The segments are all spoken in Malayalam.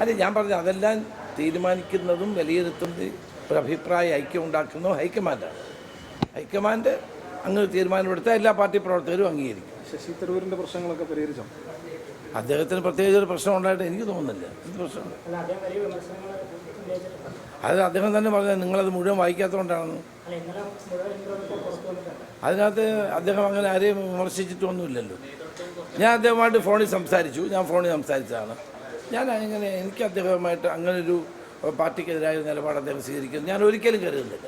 അല്ല ഞാൻ പറഞ്ഞു അതെല്ലാം തീരുമാനിക്കുന്നതും വിലയിരുത്തുന്നത് ഒരു അഭിപ്രായ ഐക്യം ഉണ്ടാക്കുന്നതും ഹൈക്കമാൻഡാണ്. ഹൈക്കമാൻഡ് അങ്ങ് തീരുമാനമെടുത്താൽ എല്ലാ പാർട്ടി പ്രവർത്തകരും അംഗീകരിക്കും. ശശി തരൂരിന്റെ പ്രശ്നങ്ങളൊക്കെ പരിഹരിച്ചോ? അദ്ദേഹത്തിന് പ്രത്യേകിച്ച് ഒരു പ്രശ്നം ഉണ്ടായിട്ട് എനിക്ക് തോന്നുന്നില്ല. എന്ത് പ്രശ്നം? അത് അദ്ദേഹം തന്നെ പറഞ്ഞത് നിങ്ങളത് മുഴുവൻ വായിക്കാത്തതുകൊണ്ടാണെന്ന്. അതിനകത്ത് അദ്ദേഹം അങ്ങനെ ആരെയും വിമർശിച്ചിട്ടൊന്നുമില്ലല്ലോ. ഞാൻ അദ്ദേഹമായിട്ട് ഫോണിൽ സംസാരിച്ചു. ഞാൻ ഫോണിൽ സംസാരിച്ചതാണ്. ഞാൻ അങ്ങനെ എനിക്ക് അദ്ദേഹവുമായിട്ട് അങ്ങനൊരു പാർട്ടിക്കെതിരായ നിലപാട് അദ്ദേഹം സ്വീകരിക്കുന്നത് ഞാൻ ഒരിക്കലും കരുതുന്നില്ല.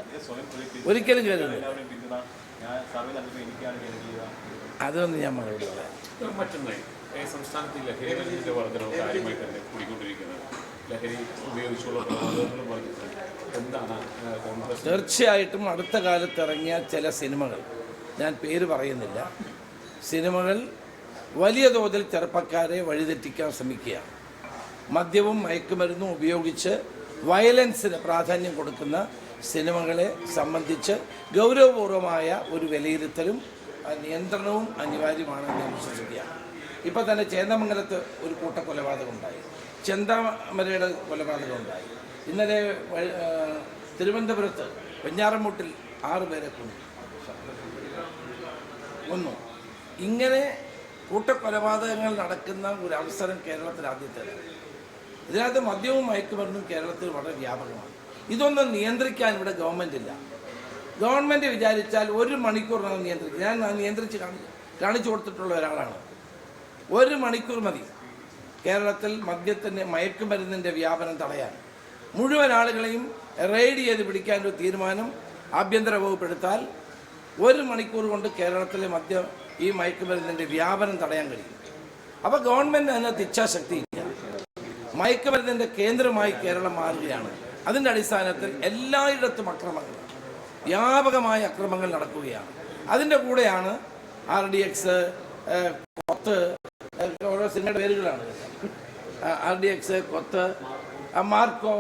ഒരിക്കലും കരുതുന്നില്ല. അതൊന്നും ഞാൻ മറുപടി പറയാം. മറ്റൊന്ന്. ഏ, സംസ്ഥാനത്ത് ഈ ലഹരി മരുന്നിന്റെ വർധനവ് കാര്യമായി തന്നെ കൂടിക്കൊണ്ടിരിക്കുന്നത്. ലഹരി ഉപയോഗിച്ചുള്ള കൊലപാതകങ്ങളും വർദ്ധിക്കുന്നു എന്താണ് തീർച്ചയായിട്ടും അടുത്ത കാലത്ത് ഇറങ്ങിയ ചില സിനിമകൾ ഞാൻ പേര് പറയുന്നില്ല. സിനിമകൾ വലിയ തോതിൽ ചെറുപ്പക്കാരെ വഴിതെറ്റിക്കാൻ ശ്രമിക്കുകയാണ്. മദ്യവും മയക്കുമരുന്നും ഉപയോഗിച്ച് വയലൻസിന് പ്രാധാന്യം കൊടുക്കുന്ന സിനിമകളെ സംബന്ധിച്ച് ഗൗരവപൂർവമായ ഒരു വിലയിരുത്തലും നിയന്ത്രണവും അനിവാര്യമാണ് ഞാൻ വിശ്വസിക്കുകയാണ്. ഇപ്പം തന്നെ ചേന്ദമംഗലത്ത് ഒരു കൂട്ടക്കൊലപാതകം ഉണ്ടായി. ചെന്താമരയുടെ കൊലപാതകം ഉണ്ടായി. ഇന്നലെ തിരുവനന്തപുരത്ത് വെഞ്ഞാറമൂട്ടിൽ ആറ് പേരെ കൊന്നു ഇങ്ങനെ കൂട്ടക്കൊലപാതകങ്ങൾ നടക്കുന്ന ഒരു അവസരം കേരളത്തിൽ ആദ്യത്തേതാണ് ഇതിനകത്ത് മദ്യവും മയക്കുമരുന്നും കേരളത്തിൽ വളരെ വ്യാപകമാണ്. ഇതൊന്നും നിയന്ത്രിക്കാൻ ഇവിടെ ഗവൺമെന്റ് ഇല്ല ഗവൺമെന്റ് വിചാരിച്ചാൽ ഒരു മണിക്കൂറിനകം നിയന്ത്രിക്കും. ഞാൻ നിയന്ത്രിച്ച് കാണി കാണിച്ചു കൊടുത്തിട്ടുള്ള ഒരാളാണ്. ഒരു മണിക്കൂർ മതി. കേരളത്തിൽ മദ്യത്തിന്റെ മയക്കുമരുന്നിന്റെ വ്യാപനം തടയാൻ. മുഴുവൻ ആളുകളെയും റെയ്ഡ് ചെയ്ത് പിടിക്കാൻ ഒരു തീരുമാനം ആഭ്യന്തര വകുപ്പ് എടുത്താൽ ഒരു മണിക്കൂർ കൊണ്ട് കേരളത്തിലെ മദ്യം ഈ മയക്കുമരുന്നിന്റെ വ്യാപനം തടയാൻ കഴിയും. അപ്പോൾ ഗവൺമെന്റ് അതിനകത്ത് ഇച്ഛാശക്തി ഇല്ല മയക്കുമരുന്നിന്റെ കേന്ദ്രമായി കേരളം മാറുകയാണ്. അതിന്റെ അടിസ്ഥാനത്തിൽ എല്ലായിടത്തും അക്രമങ്ങൾ വ്യാപകമായ അക്രമങ്ങൾ നടക്കുകയാണ്. അതിന്റെ കൂടെയാണ് ആർ ഡി എക്സ് കൊത്ത് ഓരോ സിനിമയുടെ പേരുകളാണ്. R D X Kotha Marco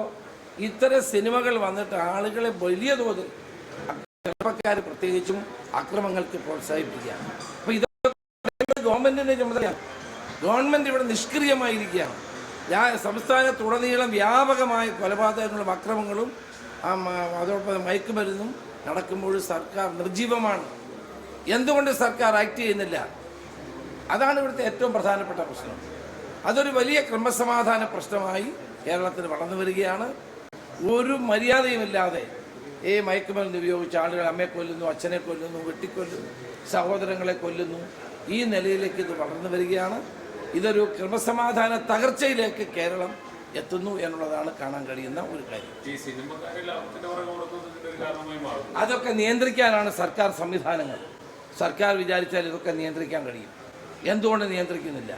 ഇത്തരം സിനിമകൾ വന്നിട്ട് ആളുകളെ വലിയ തോതിൽ ചെറുപ്പക്കാർ പ്രത്യേകിച്ചും അക്രമങ്ങൾക്ക് പ്രോത്സാഹിപ്പിക്കുകയാണ്. അപ്പോൾ ഇതൊക്കെ ഗവൺമെന്റിന്റെ ചുമതലയാണ്. ഗവൺമെന്റ് ഇവിടെ നിഷ്ക്രിയമായിരിക്കുകയാണ്. സംസ്ഥാനത്തുടനീളം വ്യാപകമായ കൊലപാതകങ്ങളും അക്രമങ്ങളും അതോടൊപ്പം മയക്കുമരുന്നും നടക്കുമ്പോൾ സർക്കാർ നിർജീവമാണ്. എന്തുകൊണ്ട് സർക്കാർ ആക്ട് ചെയ്യുന്നില്ല? അതാണ് ഇവിടുത്തെ ഏറ്റവും പ്രധാനപ്പെട്ട പ്രശ്നം. അതൊരു വലിയ ക്രമസമാധാന പ്രശ്നമായി കേരളത്തിൽ വളർന്നു വരികയാണ്. ഒരു മര്യാദയുമില്ലാതെ ഈ മയക്കുമരുന്ന് ഉപയോഗിച്ച് ആളുകൾ അമ്മയെ കൊല്ലുന്നു അച്ഛനെ കൊല്ലുന്നു വെട്ടിക്കൊല്ലുന്നു സഹോദരങ്ങളെ കൊല്ലുന്നു. ഈ നിലയിലേക്ക് ഇത് വളർന്നു വരികയാണ്. ഇതൊരു ക്രമസമാധാന തകർച്ചയിലേക്ക് കേരളം എത്തുന്നു എന്നുള്ളതാണ് കാണാൻ കഴിയുന്ന ഒരു കാര്യം. അതൊക്കെ നിയന്ത്രിക്കാനാണ് സർക്കാർ സംവിധാനങ്ങൾ. സർക്കാർ വിചാരിച്ചാൽ ഇതൊക്കെ നിയന്ത്രിക്കാൻ കഴിയും. എന്തുകൊണ്ട് നിയന്ത്രിക്കുന്നില്ല?